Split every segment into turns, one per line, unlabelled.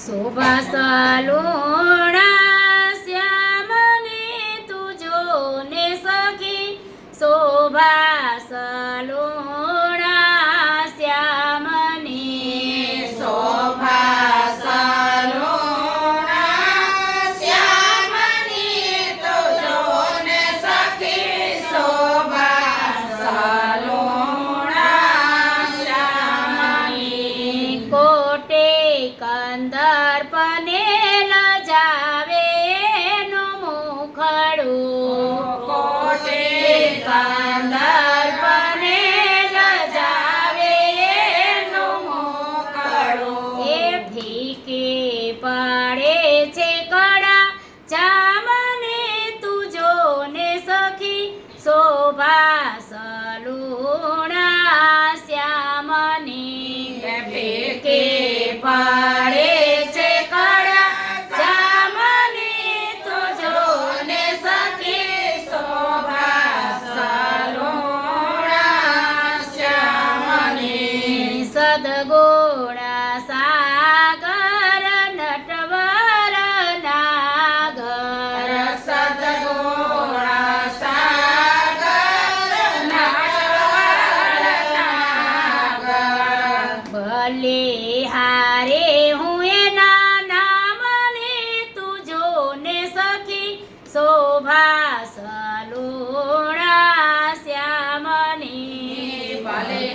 શોભા સલુણા કંદર પનેલ લજાવે નો મુખડું
કોટે કાંદર પનેલ જાવે એનું મોકળું.
એ ફીકે પડે છે કડા
જામને તુજો ને સખી શોભા
ભલે હારે હું એના નામને તુજો ને સખી શોભા સલુણા શ્યામની.
ભલે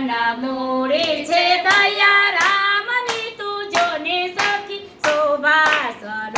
નામ છે દયા રામની તું જોને સખી શોભા